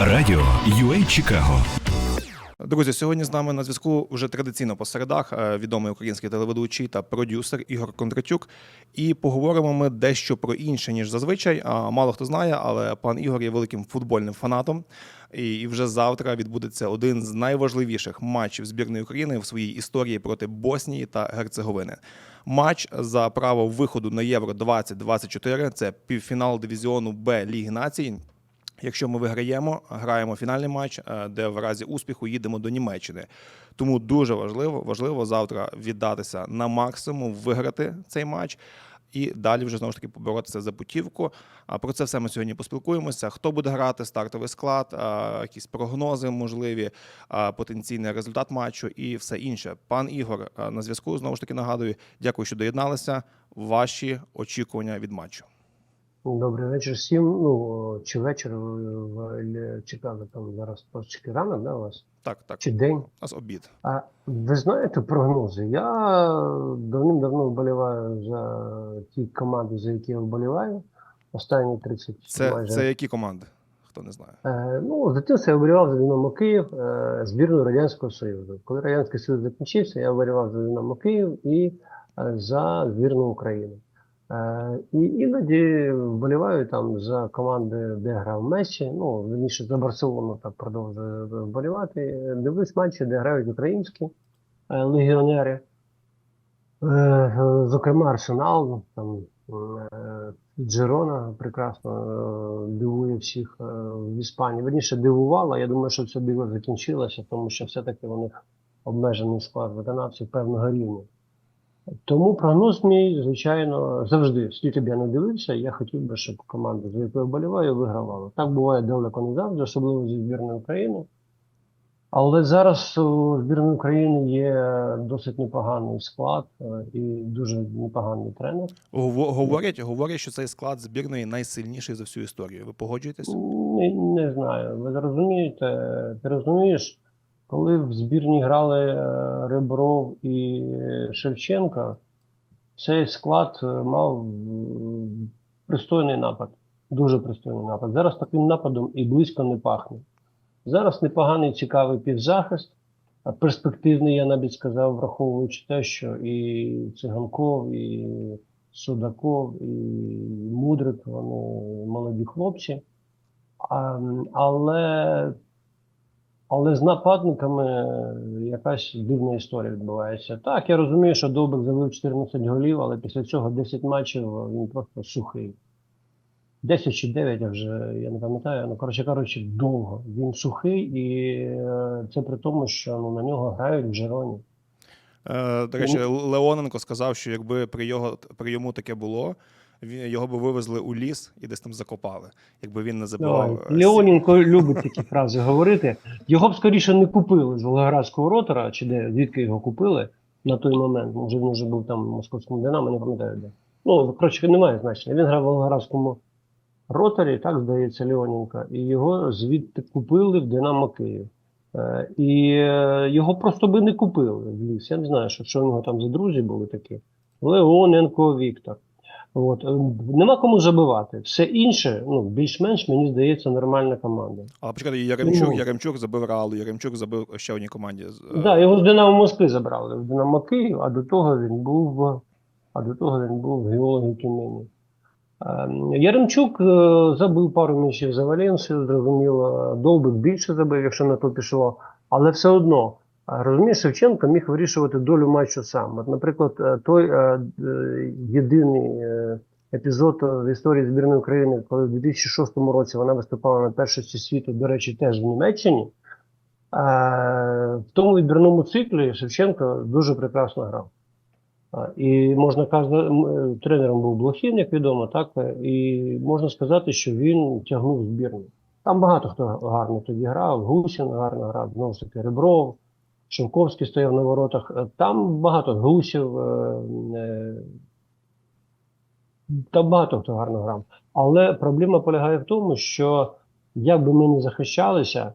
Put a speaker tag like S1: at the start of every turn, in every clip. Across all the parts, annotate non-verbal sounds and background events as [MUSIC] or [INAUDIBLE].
S1: Радіо UA Чикаго.
S2: Друзі, сьогодні з нами на зв'язку вже традиційно по середах е, відомий український телеведучий та продюсер Ігор Кондратюк. І поговоримо ми дещо про інше ніж зазвичай. Мало хто знає, але пан Ігор є великим футбольним фанатом. І вже завтра відбудеться один з найважливіших матчів збірної України в своїй історії проти Боснії та Герцеговини. Матч за право виходу на Євро 2024 – Це півфінал дивізіону Б Ліги Націй. Якщо ми виграємо, граємо фінальний матч, е, де в разі успіху їдемо до Німеччини. Тому дуже важливо, важливо завтра віддатися на максимум, виграти цей матч. І далі вже знову ж таки поборотися за путівку. Про це все ми сьогодні поспілкуємося. Хто буде грати, стартовий склад, якісь прогнози можливі, потенційний результат матчу і все інше. Пан Ігор на зв'язку знову ж таки нагадую. Дякую, що доєдналися. Ваші очікування від матчу.
S3: Добрий вечір всім. Ну, чи вечір в, в Чикаго, там зараз трошки рано, да, у вас?
S2: Так, так,
S3: Чи день?
S2: у нас обід.
S3: А ви знаєте прогнози? Я давним-давно вболіваю за ті команди, за які я вболіваю. Останні 30
S2: Це,
S3: майже.
S2: це які команди? Хто не знає.
S3: Е, ну, з дитинства я вболівав за Динамо Київ, е, збірну Радянського Союзу. Коли Радянський Союз закінчився, я вболівав за Динамо Київ і е, за збірну України. Е, і іноді вболіваю там за команди, де грав Мессі. Ну, верніше за Барселону так продовжую вболівати. Дивлюсь матчі, де грають українські е, легіонери. Е, Зокрема, Арсенал, там Джерона прекрасно дивує всіх в Іспанії. Верніше дивувала. Я думаю, що це диво закінчилося, тому що все-таки у них обмежений склад виконавців певного рівня. Тому прогноз мій, звичайно, завжди, скільки б я не дивився, я хотів би, щоб команда, за якою вболіваю, вигравала. Так буває далеко не завжди, особливо зі збірної України. Але зараз у збірної України є досить непоганий склад е, і дуже непоганий тренер.
S2: Говорять, говорять, що цей склад збірної найсильніший за всю історію. Ви погоджуєтесь?
S3: Не, не знаю. Ви розумієте, ти розумієш, коли в збірні грали е, Ребров і Шевченка, цей склад е, мав пристойний напад. Дуже пристойний напад. Зараз таким нападом і близько не пахне. Зараз непоганий цікавий півзахист, перспективний, я навіть сказав, враховуючи те, що і Циганков, і Судаков, і Мудрик, вони молоді хлопці. А, але, але з нападниками якась дивна історія відбувається. Так, я розумію, що Довбик забив 14 голів, але після цього 10 матчів він просто сухий. 10 чи 9, я вже я не пам'ятаю. Ну, коротше кажучи, довго. Він сухий, і е, це при тому, що ну, на нього грають в Джероні.
S2: Е, До речі, Леоненко сказав, що якби при його при йому таке було, його би вивезли у ліс і десь там закопали, якби він не забивав. Е,
S3: Леоненко любить такі [LAUGHS] фрази говорити. Його б скоріше не купили з Волгоградського ротора, чи де, звідки його купили на той момент. Може, він вже був там в московському Динамо, не пам'ятаю де. Ну, коротше, немає значення. Він грав в Волгоградському роторі, так здається, Леоненко, і його звідти купили в Динамо Київ. Е, І е, його просто би не купили в ліс. Я не знаю, що, що в нього там за друзі були такі. Леоненко, Віктор. От. е, Нема кому забивати. Все інше, ну, більш-менш, мені здається, нормальна команда.
S2: Але почекайте, Яремчук,
S3: Ну.
S2: Яремчук забив Реалу, Яремчук забив ще одній команді. е,
S3: Так, да, його з Динамо Москви забрали в Динамо Київ, а до того він був, а до того він був в геології Тюмені. Ем, Яремчук е, забив пару м'ячів за Валенсію, зрозуміло, Довбик більше забив, якщо на то пішло, але все одно. Розумієш, Шевченко міг вирішувати долю матчу сам. От, наприклад, е, той е, е, єдиний епізод в історії збірної України, коли в 2006 році вона виступала на першості світу, до речі, теж в Німеччині. В тому відбірному циклі Шевченко дуже прекрасно грав. І можна казати, тренером був Блохін, як відомо, так і можна сказати, що він тягнув збірну. Там багато хто гарно тоді грав. Гусін гарно грав, знову ж таки Ребров, Шовковський стояв на воротах. Е, Там багато гусів, е, е, там багато хто гарно грав. Але проблема полягає в тому, що як би ми не захищалися,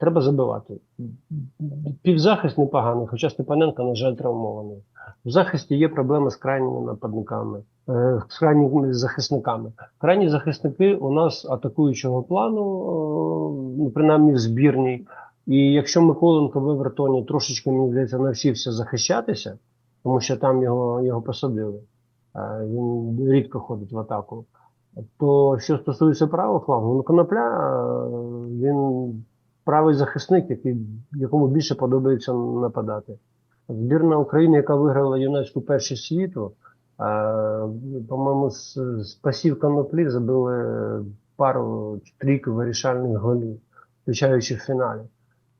S3: треба забивати. Півзахист непоганий, хоча Степаненко, на жаль, травмований. В захисті є проблеми з крайніми нападниками. з крайніми захисниками. Крайні захисники у нас атакуючого плану, ну, принаймні в збірній. І якщо Миколенко в Евертоні трошечки, мені здається, навчився захищатися, тому що там його, його посадили, е, він рідко ходить в атаку. То що стосується правого флангу, ну Конопля, е, він правий захисник, який, якому більше подобається нападати. Збірна України, яка виграла юнацьку першість світу, е, по-моєму, з, з пасів коноплі забили пару трійку вирішальних голів, включаючи в фіналі.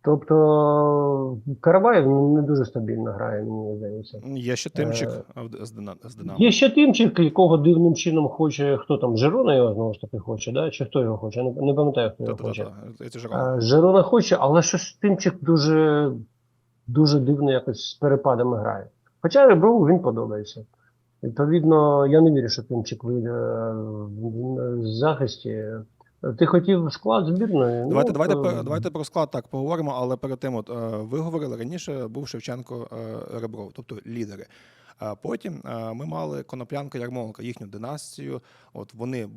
S3: Тобто Караваєв не дуже стабільно грає, мені здається.
S2: Є ще тимчик
S3: Е,
S2: з Динамо.
S3: Є ще тимчик, якого дивним чином хоче, хто там, Жирона його знову ж таки хоче, да? чи хто його хоче? Не, не пам'ятаю, хто його хоче. Е, Жирона хоче, але щось Тимчик дуже, дуже дивно якось з перепадами грає. Хоча Реброву він подобається. Відповідно, я не вірю, що Тимчик вийде е, в захисті. Ти хотів склад збірної?
S2: Давайте,
S3: Ну,
S2: давайте,
S3: то-
S2: про- давайте про склад так поговоримо, але перед тим, от е, ви говорили раніше, був Шевченко е, Ребров, тобто лідери. Потім е, ми мали Коноплянка Ярмоленка, їхню династію. От вони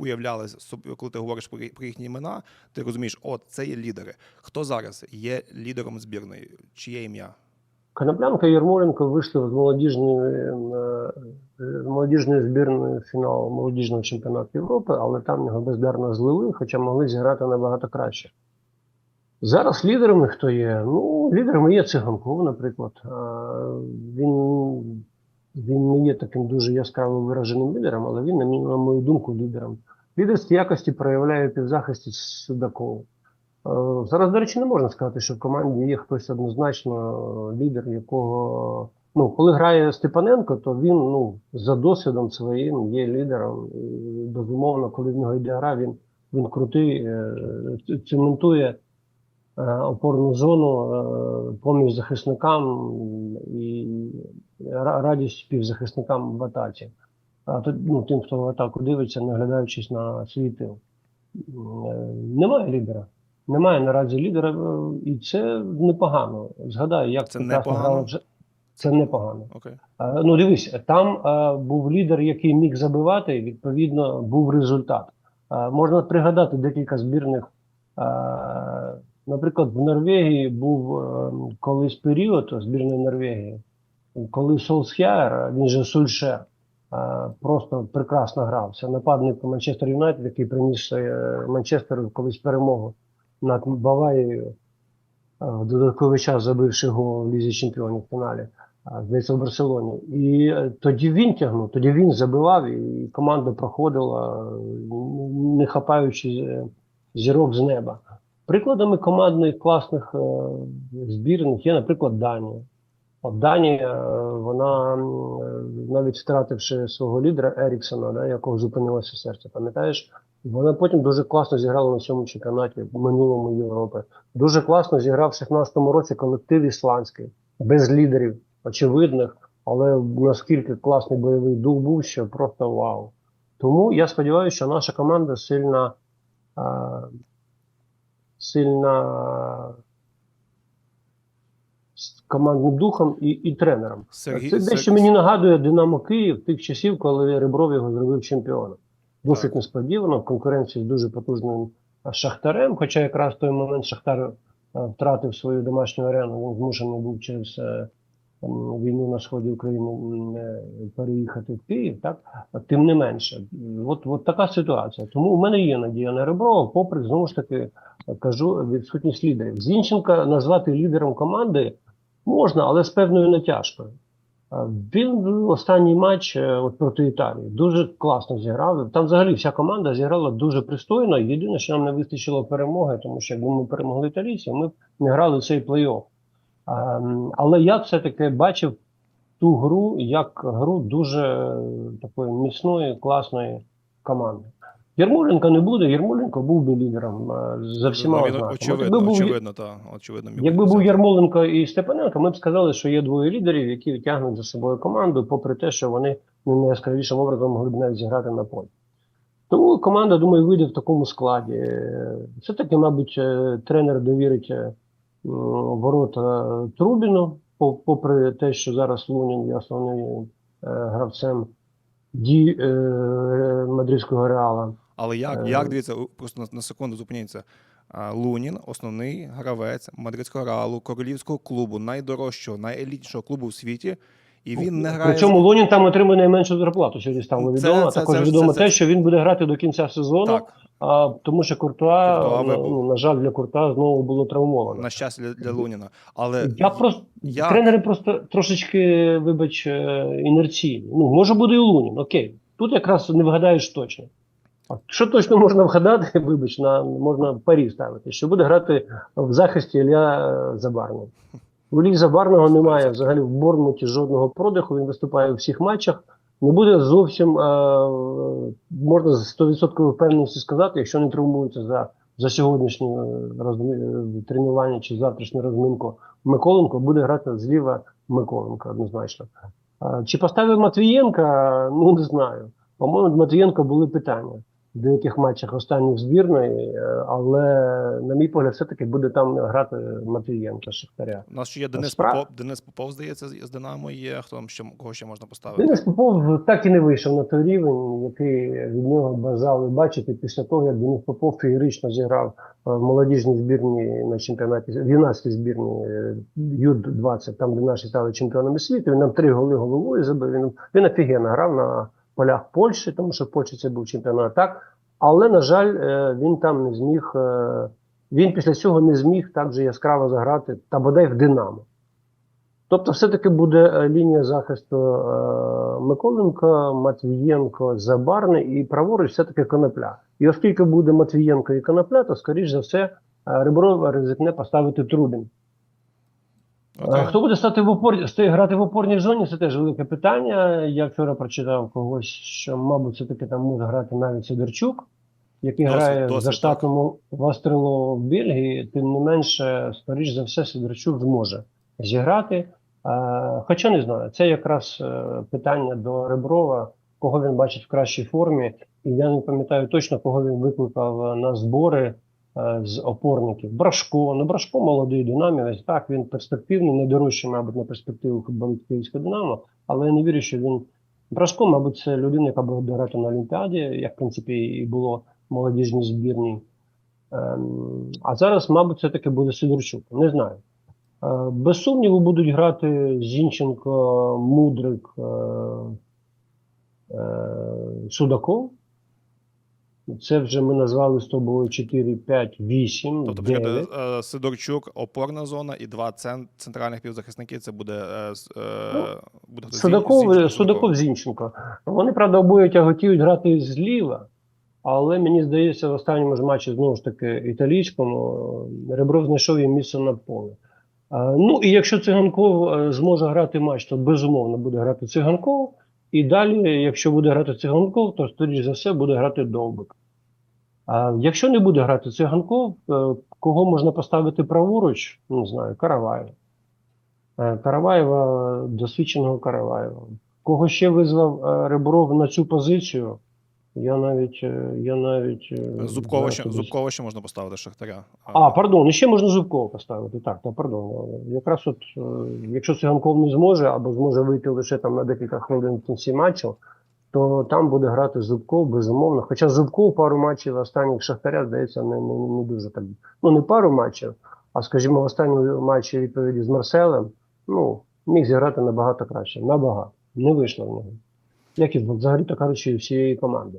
S2: уявляли собі, коли ти говориш про, їхні імена, ти розумієш, от це є лідери. Хто зараз є лідером збірної? Чиє ім'я?
S3: Коноплянка і Ярмоленко вийшли з молодіжної, е, молодіжної збірної в фінал молодіжного чемпіонату Європи, але там його бездарно злили, хоча могли зіграти набагато краще. Зараз лідерами хто є? Ну, лідерами є Циганков, наприклад. Він, він не є таким дуже яскраво вираженим лідером, але він, на мою думку, лідером. Лідерські якості проявляє півзахисті Судаков. Зараз, до речі, не можна сказати, що в команді є хтось однозначно лідер, якого. Ну, коли грає Степаненко, то він ну, за досвідом своїм є лідером. І, безумовно, коли в нього йде гра, він, він крутий, е, цементує е, опорну зону е, поміж захисникам і радість співзахисникам в атаці. А то, ну, тим, хто в атаку дивиться, не оглядаючись на свій тил. Немає лідера. Немає наразі лідера, і це непогано. Згадаю, як
S2: Це
S3: прекрасно
S2: непогано?
S3: грала. Це непогано.
S2: Окей.
S3: Е, Ну, дивись, там був лідер, який міг забивати, і, відповідно, був результат. Можна пригадати декілька збірних. Наприклад, в Норвегії був колись період збірної Норвегії, коли Солсхяєр, він же Сульшер, просто прекрасно грав. Це нападник Манчестер Юнайтед, який приніс е, Манчестеру колись перемогу над Баварією, в додатковий час забивши гол в Лізі Чемпіонів в фіналі здається, в Барселоні. І е, тоді він тягнув, тоді він забивав, і команда проходила, е, не хапаючи е, зірок з неба. Прикладами командних класних е, збірних є, наприклад, Данія. От Данія, е, вона е, навіть втративши свого лідера Еріксона, да, якого зупинилося серце, пам'ятаєш? Вона потім дуже класно зіграла на цьому чемпіонаті в минулому Європи. Дуже класно зіграв в 16-му році колектив ісландський, без лідерів очевидних, але наскільки класний бойовий дух був, що просто вау. Тому я сподіваюся, що наша команда сильна, а, сильна з командним духом і, і тренером.
S2: Сергій-
S3: Це дещо
S2: Сер-
S3: мені нагадує Динамо Київ тих часів, коли Ребров його зробив чемпіоном. Досить несподівано в конкуренції з дуже потужним Шахтарем. Хоча якраз в той момент Шахтар е, втратив свою домашню арену, він змушений був через е, війну на сході України е, переїхати в Київ. Так тим не менше, от, от така ситуація. Тому у мене є надія на Реброва, попри знову ж таки е, кажу відсутність лідерів. Зінченка назвати лідером команди можна, але з певною натяжкою. Він останній матч е, от проти Італії дуже класно зіграв. Там взагалі вся команда зіграла дуже пристойно. Єдине, що нам не вистачило перемоги, тому що якби ми перемогли італійців, ми не грали цей плей-офф. А, м, Але я все-таки бачив ту гру як гру дуже е, такої міцної, класної команди. Єрмоленко не буде, Єрмоленко був би лідером е, за всіма
S2: Ну, він очевидно,
S3: якби був
S2: очевидно, та, очевидно.
S3: Якби був. Ярмоленко і Степаненко, ми б сказали, що є двоє лідерів, які тягнуть за собою команду, попри те, що вони не найяскравішим образом могли б навіть зіграти на полі. Тому команда, думаю, вийде в такому складі. Е, Все-таки, мабуть, тренер довірить ворота Трубіну, попри те, що зараз Лунін є основним е, гравцем дій е, мадридського реала.
S2: Але як,
S3: Е,
S2: як дивіться, просто на, на секунду зупиніться. Лунін, основний гравець мадридського реалу, королівського клубу, найдорожчого, найелітнішого клубу в світі, і він не грає.
S3: При цьому Лунін там отримує найменшу зарплату. Сьогодні стало відомо.
S2: це-
S3: Також
S2: це-
S3: відомо
S2: це-
S3: те, що він буде грати до кінця сезону.
S2: Так,
S3: А, тому що Куртуа,
S2: Куртуа
S3: ну, ну, на жаль, для Куртуа знову було травмовано.
S2: на щастя для, для Луніна. Але
S3: Я просто
S2: я-
S3: тренери просто трошечки, вибач, е, інерційні. Ну, може буде і Лунін, окей. Тут якраз не вгадаєш точно. А що точно можна вгадати, [LAUGHS] вибач, на можна парі ставити, що буде грати в захисті Ілля Забарний. У Іллі Забарного немає взагалі в Борнмуті жодного продиху, він виступає у всіх матчах. Не буде зовсім, е, можна з 100% впевненості сказати, якщо не травмується за, за сьогоднішнє е, розми... е, тренування чи завтрашню розминку Миколенко, буде грати зліва Миколенко однозначно. Е, Чи поставив Матвієнка? Ну не знаю. По-моєму, до Матвієнка були питання деяких матчах останніх збірної, е, але, на мій погляд, все-таки буде там грати Матвієнка Шахтаря.
S2: у нас ще є Денис
S3: Справ-
S2: Попов, Денис Попов, здається, з Динамо є. Хто там ще кого ще можна поставити?
S3: Денис Попов так і не вийшов на той рівень, який від нього бажали бачити після того, як Денис Попов феєрично зіграв е, в молодіжній збірні на чемпіонаті, в 12 збірні е, Ю-20, там, де наші стали чемпіонами світу. Він нам три голи головою забив. Він, він офігенно грав на полях Польщі, тому що в Польщі це був чемпіонат так. Але, на жаль, е, він там не зміг. е, Він після цього не зміг так же яскраво заграти та бодай в Динамо. Тобто, все-таки буде е, лінія захисту Миколенко, Матвієнко, Забарний і праворуч все-таки Конопля. І оскільки буде Матвієнко і Конопля, то, скоріш за все, е, ризикне поставити Трубін. Е, Хто буде стати в опорі, грати в опорній зоні, це теж велике питання. Я вчора прочитав когось, що, мабуть, все-таки там може грати навіть Сидорчук, який
S2: Досить-
S3: грає
S2: досить,
S3: за штатному Вастрило в Бельгії. Тим не менше, скоріш за все, Сидорчук зможе зіграти. Е, Хоча не знаю, це якраз е, питання до Реброва, кого він бачить в кращій формі. І я не пам'ятаю точно, кого він викликав на збори з опорників. Брашко. Ну, Брашко молодий динамівець. Так, він перспективний, найдорожчий, мабуть, на перспективу Київського Динамо, але я не вірю, що він. Брашко, мабуть, це людина, яка буде грати на Олімпіаді, як в принципі і було молодіжній збірній. Ем, а зараз, мабуть, все-таки буде Сидорчук. Не знаю. Е, Без сумніву будуть грати Зінченко, Мудрик, е, е, Судаков. Це вже ми назвали з тобою 4, 5, 8,
S2: Тобто
S3: 9.
S2: почекайте, е, Сидорчук, опорна зона і два цен- центральних півзахисники. Це буде, е, е,
S3: Ну,
S2: буде
S3: Судаков, Судаков, Зінченко. Вони, правда, обоє тяготіють грати зліва, але мені здається, в останньому ж матчі знову ж таки італійському Ребров знайшов їм місце на поле. Ну і якщо циганков зможе грати матч, то безумовно буде грати циганков. І далі, якщо буде грати циганков, то скоріш за все буде грати Довбик. А якщо не буде грати циганков, е, кого можна поставити праворуч, не знаю, Караваєва. Е, Караваєва, досвідченого Караваєва. Кого ще визвав е, Ребров на цю позицію? Я навіть я навіть
S2: Зубкова ще,
S3: тобі-
S2: Зубкова ще можна поставити Шахтаря.
S3: А, пардон, ще можна Зубкова поставити. Так, так, пардон. Якраз от, якщо Циганков не зможе або зможе вийти лише там на декілька хвилин в кінці матчу, то там буде грати Зубков, безумовно. Хоча Зубков пару матчів останніх Шахтаря, здається, не, не, не дуже так. Ну, не пару матчів, а скажімо, в останньому матчі відповіді з Марселем, ну, міг зіграти набагато краще. Набагато. Не вийшло в нього. Як і взагалі то кажучи, всієї команди.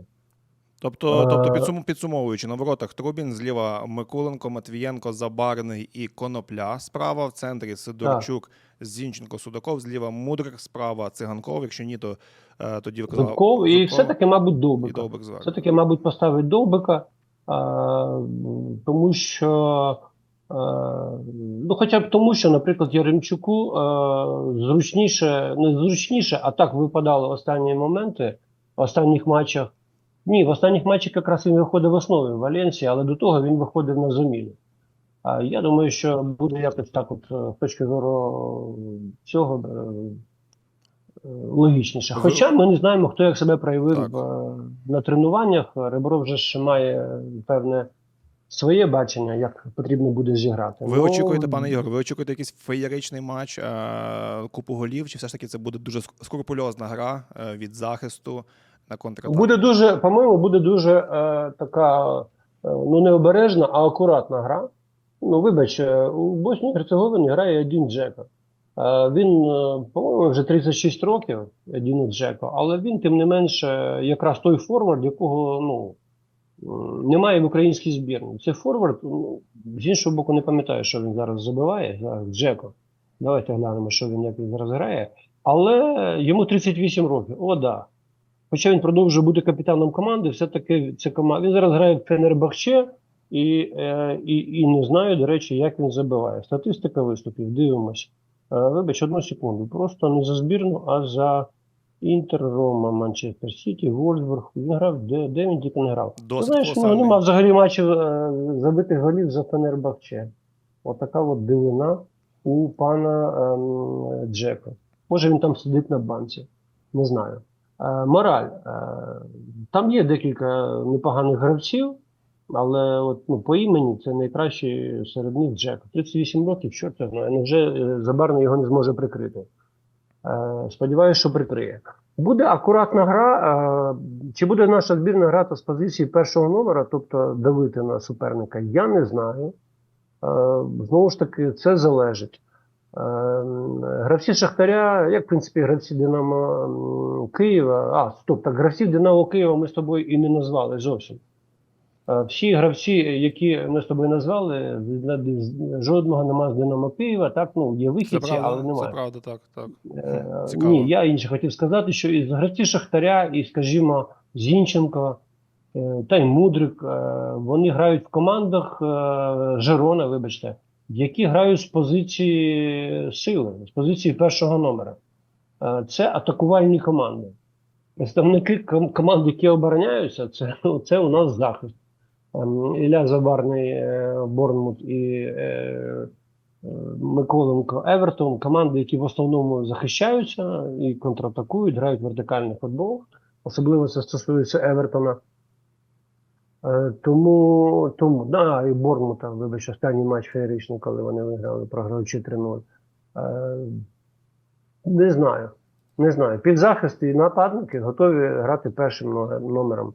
S2: Тобто,
S3: Е,
S2: тобто підсум, підсумовуючи, на воротах Трубін, зліва Миколенко, Матвієнко, Забарний і Конопля. Справа в центрі Сидорчук, Зінченко, Судаков, зліва Мудрик, справа Циганков. Якщо ні, то е, тоді казав
S3: Зубков і все-таки, мабуть,
S2: і
S3: Довбик.
S2: Довбик.
S3: Все-таки, мабуть, поставить Довбика, а, тому що. а, Ну, хоча б тому, що, наприклад, Яремчуку а, зручніше, не зручніше, а так випадали останні моменти в останніх матчах. Ні, в останніх матчах якраз він виходив в основі в Валенсії, але до того він виходив на заміну. А я думаю, що буде якось так, от е, з точки зору цього е, е, логічніше. Хоча ми не знаємо, хто як себе проявив
S2: Так.
S3: е, на тренуваннях. Ребро вже ж має певне своє бачення, як потрібно буде зіграти.
S2: Ви
S3: Ну,
S2: очікуєте, пане Ігор, ви очікуєте якийсь феєричний матч, е, купу голів, чи все ж таки це буде дуже скрупульозна гра е, від захисту на контратаку?
S3: Буде дуже, по-моєму, буде дуже е, така е, ну не а акуратна гра. Ну, вибач, е, у Боснії Герцеговині грає один Джека. Е, він, е, по-моєму, вже 36 років, один Джеко, але він, тим не менше, якраз той форвард, якого ну, немає в українській збірні. Це форвард, ну, з іншого боку, не пам'ятаю, що він зараз забиває. Зараз Джеко. Давайте глянемо, що він як він зараз грає. Але йому 38 років. О, да. Хоча він продовжує бути капітаном команди, все-таки це команда. Він зараз грає в Фенербахче і, е, і, і не знаю, до речі, як він забиває. Статистика виступів, дивимось. Е, вибач, одну секунду. Просто не за збірну, а за Інтер, Рома, Манчестер Сіті, Вольсбург. Він грав, де, де він тільки не грав.
S2: Досить
S3: Знаєш, ну, нема взагалі матчів е, забитих голів за Фенербахче. Отака от дивина у пана ем, Джека. Може він там сидить на банці. Не знаю. Е, мораль. Е, там є декілька непоганих гравців, але от, ну, по імені це найкращий серед них Джек. 38 років, що це знає. Невже е, Забарний його не зможе прикрити? Сподіваюся, що прикриє. Буде акуратна гра. Чи буде наша збірна грати з позиції першого номера, тобто давити на суперника, я не знаю. Знову ж таки, це залежить. Е, Гравці Шахтаря, як в принципі гравці Динамо Києва. А, стоп, так гравців Динамо Києва ми з тобою і не назвали зовсім. Е, Всі гравці, які ми з тобою назвали, жодного нема з Динамо Києва. Так, ну є
S2: Це
S3: вихідці, але немає.
S2: це правда, так, так.
S3: Е,
S2: Цікаво.
S3: Ні, я інше хотів сказати, що із гравці Шахтаря, і, скажімо, Зінченко е, та й Мудрик, вони грають в командах Жерона, вибачте, які грають з позиції сили, з позиції першого номера. Це атакувальні команди. Представники команд, які обороняються, це, [LAUGHS] це у нас захист. Ем, Ілля Забарний, е, Борнмут і е, е, Миколенко Евертон, команди, які в основному захищаються і контратакують, грають вертикальний футбол. Особливо це стосується Евертона. Е, Тому, тому да, і Борнмута, вибач, останній матч феєричний, коли вони виграли, програючи 3-0. Е, Не знаю. Не знаю. Підзахист і нападники готові грати першим номером.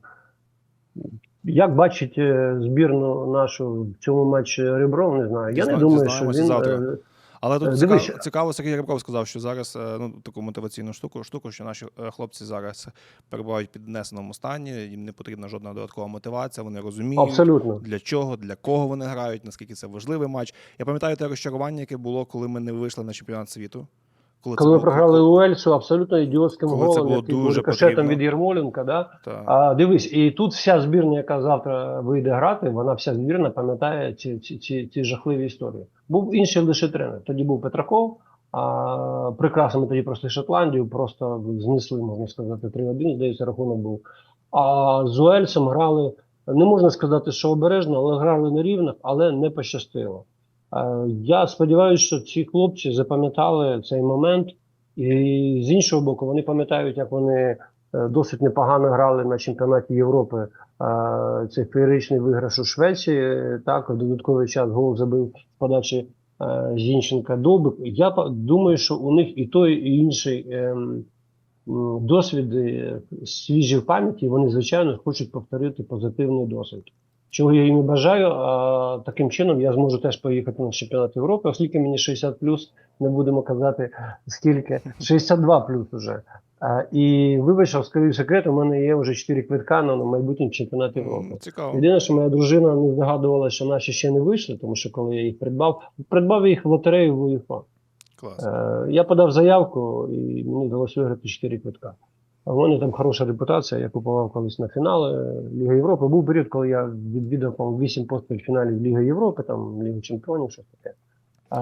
S3: Як бачить е, збірну нашу в цьому матчі Ребров, не знаю. Я не думаю, що він. Е,
S2: Але тут
S3: Е,
S2: цікаво, цікаво, Сергій Рибков сказав, що зараз е, ну, таку мотиваційну штуку, штуку, що наші е, хлопці зараз перебувають в піднесеному стані, їм не потрібна жодна додаткова мотивація, вони розуміють,
S3: Абсолютно.
S2: для чого, для кого вони грають, наскільки це важливий матч. Я пам'ятаю те розчарування, яке було, коли ми не вийшли на чемпіонат світу. Коли,
S3: Коли ми програли Уельсу абсолютно ідіотським голом, який
S2: дуже потрібно.
S3: від Єрмоленка, да?
S2: Та,
S3: А дивись, і тут вся збірна, яка завтра вийде грати, вона вся збірна пам'ятає ці, ці, ці, ці жахливі історії. Був інший лише тренер. Тоді був Петраков. А прекрасно ми тоді пройшли Шотландію, просто знесли, можна сказати, 3-1, здається, рахунок був. А з Уельсом грали, не можна сказати, що обережно, але грали на рівних, але не пощастило. Я сподіваюся, що ці хлопці запам'ятали цей момент, і з іншого боку, вони пам'ятають, як вони досить непогано грали на чемпіонаті Європи. Е, Цей феєричний виграш у Швеції. е, Так, в додатковий час гол забив з подачі е, Зінченка Довбик. Я думаю, що у них і той, і інший ем, досвід е, свіжі в пам'яті. Вони, звичайно, хочуть повторити позитивний досвід. Чого я їм і бажаю, а таким чином я зможу теж поїхати на чемпіонат Європи, оскільки мені 60 не будемо казати скільки, 62 плюс уже. І вибач, розкрию секрет, у мене є вже 4 квитка на майбутній чемпіонат Європи.
S2: цікаво.
S3: Єдине, що моя дружина не здогадувалася, що наші ще не вийшли, тому що коли я їх придбав, придбав їх в лотерею в УЄФА.
S2: Клас.
S3: Е, я подав заявку і мені вдалося виграти 4 квитка. А в мене там хороша репутація. Я купував колись на фінали Ліги Європи. Був період, коли я відвідав по 8 поспіль фіналів Ліги Європи, там Ліги Чемпіонів, щось таке. Е,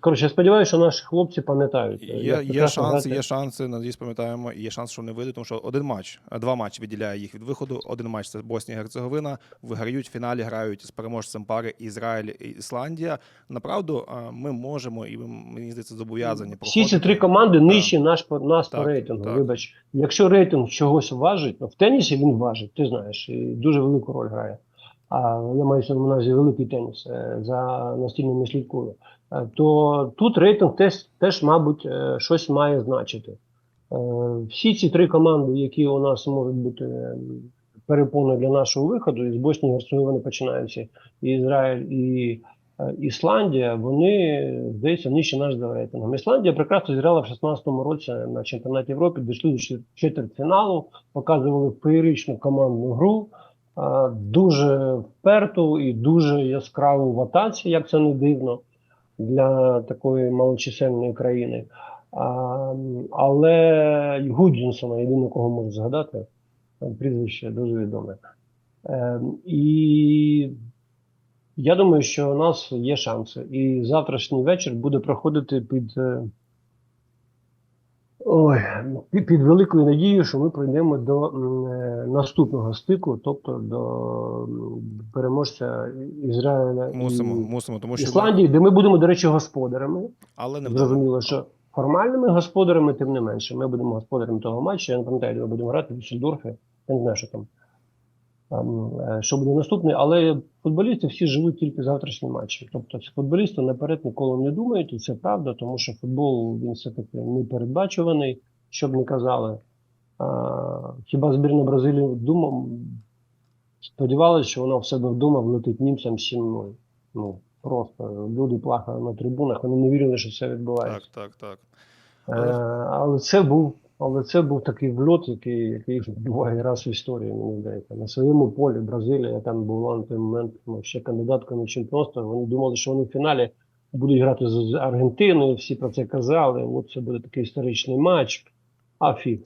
S3: Коротше, я сподіваюся, що наші хлопці пам'ятають.
S2: Є, є шанси, є шанси, надіюсь, пам'ятаємо, і є шанс, що вони вийдуть, тому що один матч, два матчі відділяє їх від виходу. Один матч це Боснія і Герцеговина. Виграють в фіналі, грають з переможцем пари Ізраїль і Ісландія. Направду, ми можемо і мені здається, зобов'язані
S3: Всі ці три команди нижчі наш нас
S2: Так,
S3: по рейтингу.
S2: так.
S3: Вибач, якщо рейтинг чогось важить, ну в тенісі він важить, ти знаєш, і дуже велику роль грає. А я маю на увазі великий теніс, е, за настільним не слідкую, е, то тут рейтинг теж, теж мабуть, е, щось має значити. Всі ці три команди, які у нас можуть бути перепоною для нашого виходу, із Боснії і Герцеговини починаються, і Ізраїль, і Ісландія, вони, здається, нижче нас за рейтингом. Ісландія прекрасно зіграла в 16-му році на чемпіонаті Європи, дійшли до четвертьфіналу, показували феєричну командну гру, дуже вперту і дуже яскраву в атаці, як це не дивно для такої малочисельної країни. А, але Гудзінсона, єдине, кого можу згадати, прізвище дуже відоме. Е, і я думаю, що у нас є шанси. І завтрашній вечір буде проходити під, е, ой, під, великою надією, що ми прийдемо до е, наступного стику, тобто до переможця Ізраїля
S2: Мусимо,
S3: і
S2: мусимо, тому що
S3: Ісландії, де ми будемо, до речі, господарями.
S2: але не.
S3: Зрозуміло, що формальними господарями, тим не менше. Ми будемо господарями того матчу. Я не пам'ятаю, де ми будемо грати в Дюссельдорфі. Я не знаю, що там. Е, Що буде наступне, але футболісти всі живуть тільки завтрашнім матчем. Тобто футболісти наперед ніколи не думають, і це правда, тому що футбол він все-таки непередбачуваний, що б не казали. А, хіба збірна Бразилії думав, сподівалися, що вона в себе вдома влетить німцям 7-0. Ну, просто люди плакали на трибунах, вони не вірили, що це відбувається.
S2: Так, так, так.
S3: Е, але це був, але це був такий вльот, який, який буває раз в історії, мені здається. На своєму полі Бразилія там була на той момент ну, ще кандидаткою на чемпіонство. Вони думали, що вони в фіналі будуть грати з з Аргентиною. Всі про це казали. От це буде такий історичний матч. А фіг.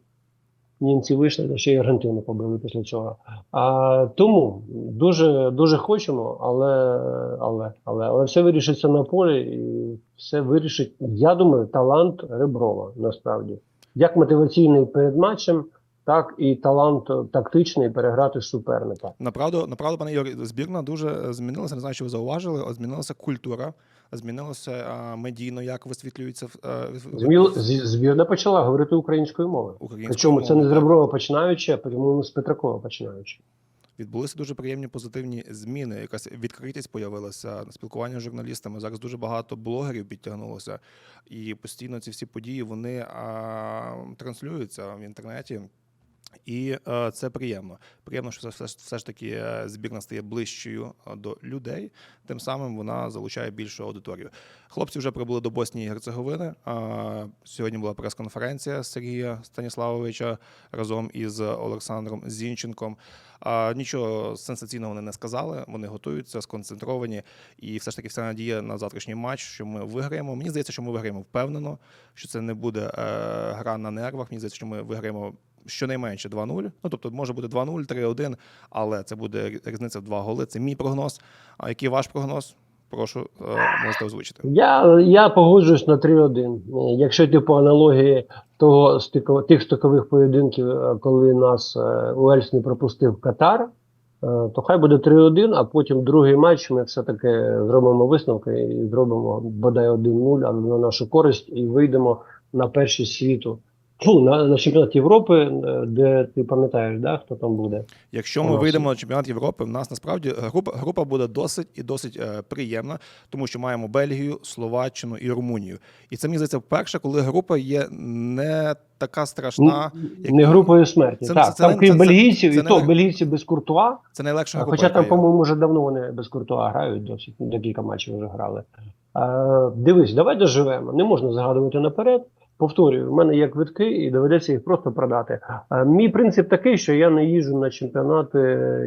S3: Німці вийшли, та ще й Аргентину побили після цього. А, тому дуже, дуже хочемо, але, але, але, але все вирішиться на полі і все вирішить, я думаю, талант Реброва насправді. Як мотиваційний перед матчем, так і талант тактичний переграти суперника.
S2: Направду, направду, пане Юрій, збірна дуже змінилася. Не знаю, що ви зауважили. От Змінилася культура, змінилося а, медійно, як висвітлюється е,
S3: Зміл, збірна почала говорити українською мовою.
S2: українською
S3: Причому це не з. Реброва починаючи, а по-моєму з Петракова починаючи.
S2: Відбулися дуже приємні позитивні зміни. Якась відкритість появилася спілкування з журналістами. Зараз дуже багато блогерів підтягнулося, і постійно ці всі події вони а, транслюються в інтернеті. І е, це приємно. Приємно, що все, все ж таки е, збірна стає ближчою е, до людей. Тим самим вона залучає більшу аудиторію. Хлопці вже прибули до Боснії і Герцеговини. Сьогодні була прес-конференція Сергія Станіславовича разом із Олександром Зінченком. Нічого сенсаційного вони не сказали. Вони готуються, сконцентровані, і все ж таки вся надія на завтрашній матч, що ми виграємо. Мені здається, що ми виграємо впевнено, що це не буде гра на нервах. Мені здається, що ми виграємо щонайменше 2-0. Ну тобто може бути 2-0, 3-1, але це буде різниця в два голи. Це мій прогноз. А який ваш прогноз? Прошу, е, можете озвучити.
S3: Я, я погоджуюсь на 3-1. Е, Якщо йти по аналогії того стико, тих стикових поєдинків, е, коли нас Уельс не пропустив Катар, то хай буде 3-1, а потім другий матч ми все-таки зробимо висновки і зробимо бодай 1-0, але на нашу користь, і вийдемо на першість світу. Ну, на, на чемпіонат Європи, е, де ти пам'ятаєш, да, хто там буде.
S2: Якщо ми вийдемо на чемпіонат Європи, в нас насправді група група буде досить і досить е, приємна, тому що маємо Бельгію, Словаччину і Румунію. І це мені здається вперше, коли група є не така страшна. як-
S3: Не групою смерті.
S2: Це-
S3: так,
S2: це- це
S3: там
S2: не-
S3: крім
S2: це- це-
S3: бельгійців,
S2: це
S3: і то
S2: не-
S3: бельгійці без Куртуа.
S2: Це найлегша група.
S3: Хоча там, по-моєму, вже давно вони без Куртуа грають досить, декілька матчів вже грали. А, дивись, давай доживемо. Не можна загадувати наперед. Повторюю, в мене є квитки і доведеться їх просто продати. Мій принцип такий, що я не їжджу на чемпіонати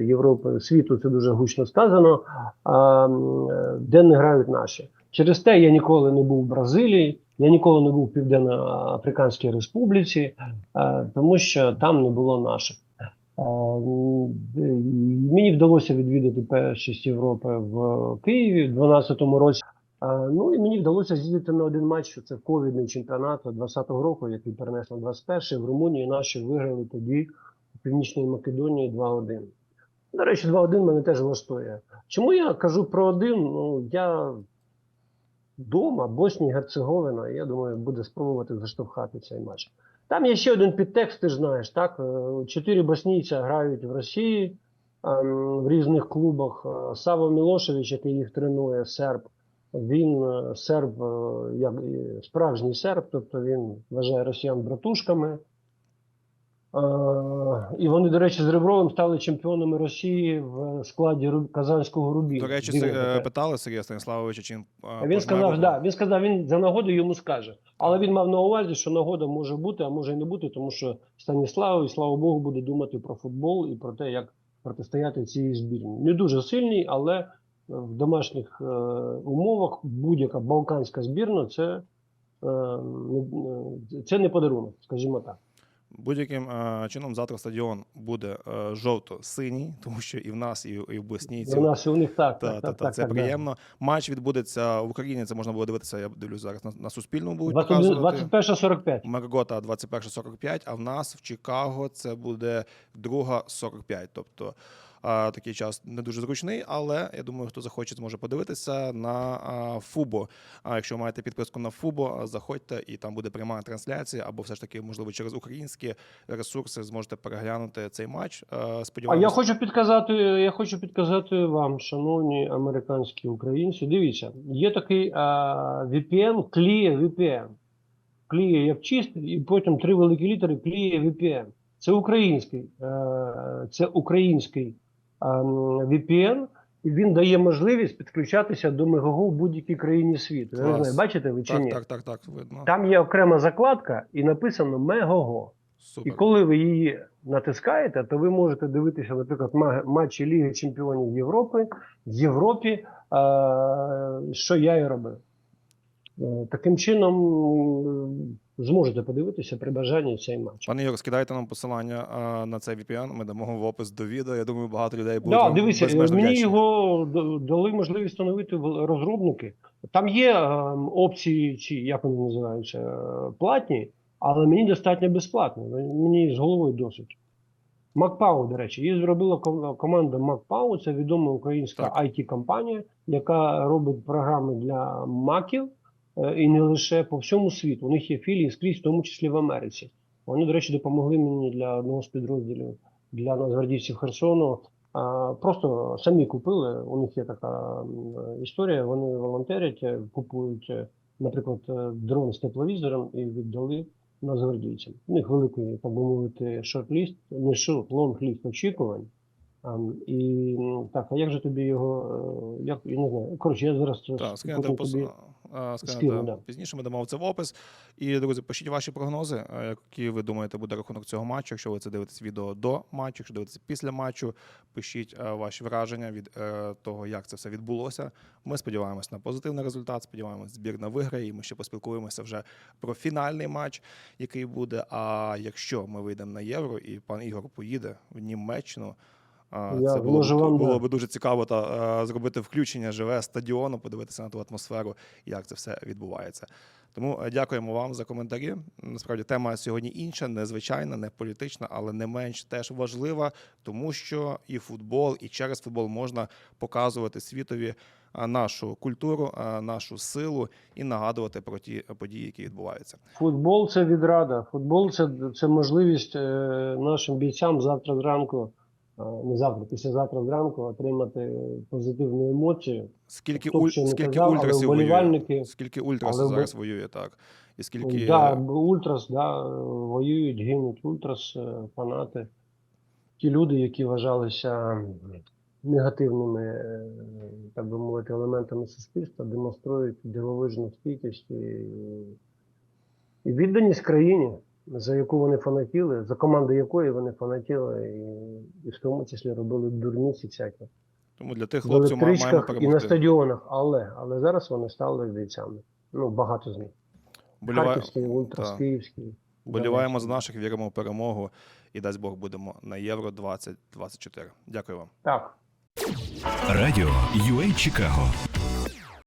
S3: Європи світу, це дуже гучно сказано, е, де не грають наші. Через те я ніколи не був в Бразилії, я ніколи не був в Південно-Африканській Республіці, тому що там не було наших. Е, е, Мені вдалося відвідати першість Європи в Києві в 2012 році. Е, Ну і мені вдалося з'їздити на один матч. Це ковідний чемпіонат 20-го року, який перенесли на 21-й. В Румунії наші виграли тоді у Північної Македонії 2-1. До речі, 2-1 мене теж влаштує. Чому я кажу про один? Ну я вдома, і Герцеговина, я думаю, буде спробувати заштовхати цей матч. Там є ще один підтекст, ти ж знаєш, так? Е, Чотири боснійця грають в Росії, ем, в різних клубах. Е, Саво Мілошевич, який їх тренує, серб, він е, серб, е, як справжній серб, тобто він вважає росіян братушками. Е, І вони, до речі, з Ребровим стали чемпіонами Росії в складі Казанського Рубіна.
S2: До речі,
S3: Дивно
S2: питали Сергія Станіславовича, чи він
S3: Він сказав, да, він сказав, він за нагоду йому скаже. Але він мав на увазі, що нагода може бути, а може і не бути, тому що Станіслав, і слава Богу, буде думати про футбол і про те, як протистояти цій збірні. Не дуже сильний, але в домашніх е, умовах будь-яка балканська збірна це, е, не- е, це не подарунок, скажімо так.
S2: Будь-яким чином завтра стадіон буде жовто-синій, тому що і в нас, і, і в боснійців.
S3: У нас і у них так.
S2: Та,
S3: так,
S2: та,
S3: так,
S2: та,
S3: так,
S2: це
S3: так, да.
S2: приємно. Матч відбудеться в Україні. Це можна було дивитися. Я дивлюсь зараз на, на Суспільному будуть
S3: 21
S2: показувати.
S3: 21.45.
S2: Маргота 21.45, а в нас в Чикаго це буде 2.45. Тобто такий час не дуже зручний, але я думаю, хто захоче, зможе подивитися на Фубо. А якщо маєте підписку на Фубо, заходьте і там буде пряма трансляція, або все ж таки, можливо, через українські ресурси зможете переглянути цей матч. А Сподіваюся,
S3: я хочу підказати, я хочу підказати вам, шановні американські українці. Дивіться, є такий а, VPN, кліє VPN. Кліє як чистий, і потім три великі літери кліє VPN. Це український, е, це український VPN, і він дає можливість підключатися до Мегаго в будь-якій країні світу. Я не знаю, бачите ви чи
S2: так,
S3: ні?
S2: так, так, так, видно.
S3: Там є окрема закладка і написано Мегого. І коли ви її натискаєте, то ви можете дивитися, наприклад, матчі Ліги Чемпіонів Європи, в Європі, е, що я і робив. Е, Таким чином зможете подивитися при бажанні цей матч.
S2: Пане Ігор, скидайте нам посилання на цей VPN. Ми дамо в опис до відео. Я думаю, багато людей будуть.
S3: Да, дивіться, мені
S2: вдячні.
S3: його дали можливість встановити розробники. Там є е, опції, чи як вони називаються, е, платні, але мені достатньо безплатно. Мені з головою досить. MacPow, до речі, її зробила команда MacPow, це відома українська
S2: Так.
S3: IT-компанія, яка робить програми для маків і не лише по всьому світу. У них є філії скрізь, в тому числі в Америці. Вони, до речі, допомогли мені для одного з підрозділів для нацгвардійців Херсону. А, просто самі купили. У них є така історія. Вони волонтерять, е, купують, е, наприклад, е, дрон з тепловізором і віддали нацгвардійцям. У них великий, так би мовити, шорт-ліст, не шорт, лонг-ліст очікувань. І так, а як же тобі його? е, Як я не знаю. Коротше, я зараз
S2: Так,
S3: тобі-
S2: а,
S3: скину, да.
S2: пізніше. Ми дамо це в опис. І друзі, пишіть ваші прогнози, е, які ви думаєте буде рахунок цього матчу. Якщо ви це дивитесь відео до матчу, якщо дивитеся після матчу, пишіть е, ваші враження від того, як це все відбулося. Ми сподіваємося на позитивний результат. Сподіваємось, збірна виграє. І ми ще поспілкуємося вже про фінальний матч, який буде. А якщо ми вийдемо на євро, і пан Ігор поїде в Німеччину.
S3: Я
S2: Це було, б,
S3: вам,
S2: було
S3: да.
S2: б дуже цікаво та е, зробити включення живе стадіону, подивитися на ту атмосферу, як це все відбувається. Тому е, дякуємо вам за коментарі. Насправді тема сьогодні інша, незвичайна, не політична, але не менш теж важлива, тому що і футбол, і через футбол можна показувати світові нашу культуру, нашу силу і нагадувати про ті події, які відбуваються.
S3: Футбол це відрада. Футбол це, це можливість е, нашим бійцям завтра зранку, е, не завтра, післязавтра зранку отримати позитивну емоцію.
S2: Скільки
S3: Хто
S2: уль... скільки
S3: казав,
S2: ультрасів воює? Скільки ультрасів
S3: але
S2: зараз воює так? І скільки
S3: Да, ультрас, да, воюють, гинуть ультрас, е, фанати. Ті люди, які вважалися негативними, е, так би мовити, елементами суспільства, демонструють дивовижну стійкість і, і відданість країні, за яку вони фанатіли, за команду якої вони фанатіли, і, і в тому числі робили дурниці всякі.
S2: Тому для тих хлопців ми маємо
S3: електричках і на стадіонах, але, але зараз вони стали бійцями. Ну, багато з них.
S2: Боліває-
S3: Харківський, Ультрас, Київський.
S2: Боліваємо за наших, віримо в перемогу і дасть Бог будемо на Євро 2024. Дякую вам.
S3: Так.
S1: Радіо UA Чикаго